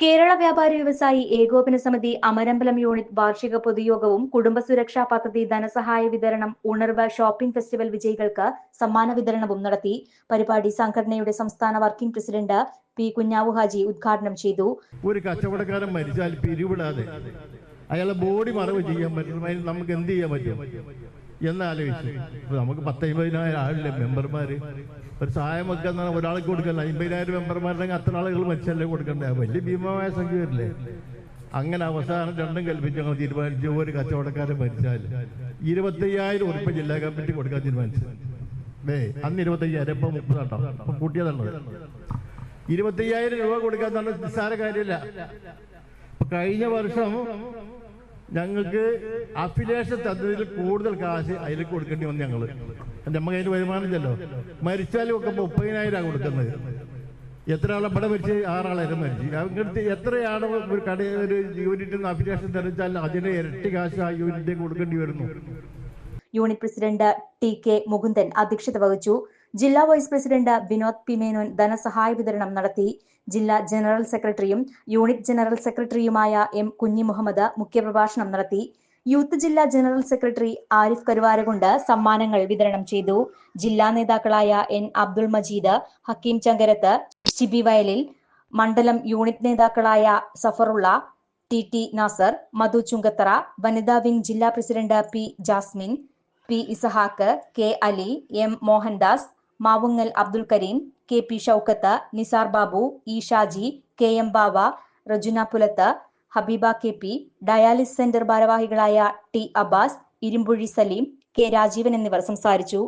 കുടിവെള്ള വ്യാപാരി വ്യവസായി ഏകോപന സമിതി അമരമ്പലം യൂണിറ്റ് വാർഷിക പൊതുയോഗവും കുടുംബ സുരക്ഷാ പദ്ധതി ധനസഹായ വിതരണം ഉണർവ് ഷോപ്പിംഗ് ഫെസ്റ്റിവൽ വിജയികൾക്ക് സമ്മാന വിതരണവും നടത്തി. പരിപാടി സംഘടനയുടെ സംസ്ഥാന working president P Kunhavu Haji ഉദ്ഘാടനം ചെയ്തു. ഒരു കച്ചവടക്കാരൻ മരിച്ചാൽ പിരിവിടാതെ. അയാളെ ബോഡി മറവ് ചെയ്യാൻ പറ്റും. നമുക്ക് എന്ത് ചെയ്യാൻ പറ്റും? എന്നാലോചിച്ചു ഇപ്പൊ നമുക്ക് പത്തമ്പതിനായിരം ആളില്ലേ മെമ്പർമാര്? ഒരു സഹായം വെക്കുന്ന ഒരാൾക്ക് കൊടുക്കല്ല അമ്പതിനായിരം മെമ്പർമാരുടെ അത്ര ആളുകൾ മരിച്ചല്ലേ കൊടുക്കണ്ടേ? വലിയ ഭീമമായ സംഖ്യ വരില്ലേ അങ്ങനെ അവസാനം രണ്ടും കൽപ്പിച്ച് ഞങ്ങൾ തീരുമാനിച്ചു. ഒരു കച്ചവടക്കാരൻ മരിച്ചാൽ ഇരുപത്തയ്യായിരം ഉറപ്പ് ജില്ലാ കമ്മിറ്റി കൊടുക്കാൻ തീരുമാനിച്ചു. ഏ അന്ന് ഇരുപത്തയ്യായിരം ഇപ്പൊ മുപ്പതാട്ടോ അപ്പൊ കൂട്ടിയതാണത് ഇരുപത്തയ്യായിരം രൂപ കൊടുക്കാൻ തന്നെ നിസ്സാര കാര്യമില്ല. കഴിഞ്ഞ വർഷം ഞങ്ങൾക്ക് അഫിലേഷൻ തന്നതിൽ കൂടുതൽ കാശ് അതിൽ കൊടുക്കേണ്ടി വന്നു ഞങ്ങൾ. നമുക്ക് അതിന് വരുമാനമില്ലല്ലോ മരിച്ചാലും ഒക്കെ മുപ്പതിനായിരം കൊടുക്കുന്നത്. എത്ര ആളെ ഇവിടെ മരിച്ച്? ആറാളായിരം മരിച്ചു അങ്ങനത്തെ എത്രയാണ് ഒരു കട ഒരു യൂണിറ്റിൽ നിന്ന് അഫിലേഷൻ തെളിച്ചാൽ അതിന് ഇരട്ടി കാശ് ആ യൂണിറ്റിലേക്ക് കൊടുക്കേണ്ടി വരുന്നു. Unit president T K Mukundan അധ്യക്ഷത വഹിച്ചു. ജില്ലാ vice president Vinod P Menon ധനസഹായ വിതരണം നടത്തി. ജില്ലാ ജനറൽ സെക്രട്ടറിയും യൂണിറ്റ് ജനറൽ സെക്രട്ടറിയുമായ എം കുഞ്ഞി മുഹമ്മദ് മുഖ്യപ്രഭാഷണം നടത്തി. യൂത്ത് ജില്ലാ ജനറൽ സെക്രട്ടറി ആരിഫ് കരുവാരകൊണ്ട് സമ്മാനങ്ങൾ വിതരണം ചെയ്തു. ജില്ലാ നേതാക്കളായ എൻ അബ്ദുൾ മജീദ് ഹക്കീം ചങ്കരത്ത് ഷിബി വയലിൽ മണ്ഡലം യൂണിറ്റ് നേതാക്കളായ സഫറുള്ള ടി ടി നാസർ മധു ചുങ്കത്തറ വനിതാ വിംഗ് ജില്ലാ president P Jasmin P Isahaq K Ali M Mohandas Mavungal Abdul Kareem K P Shoukath Nisar Babu E Shaji K M Bava Rajuna Pulath Habeeba K P dialysis centre ഭാരവാഹികളായ T Abbas Irumbuzhi Saleem K Rajeevan എന്നിവർ സംസാരിച്ചു.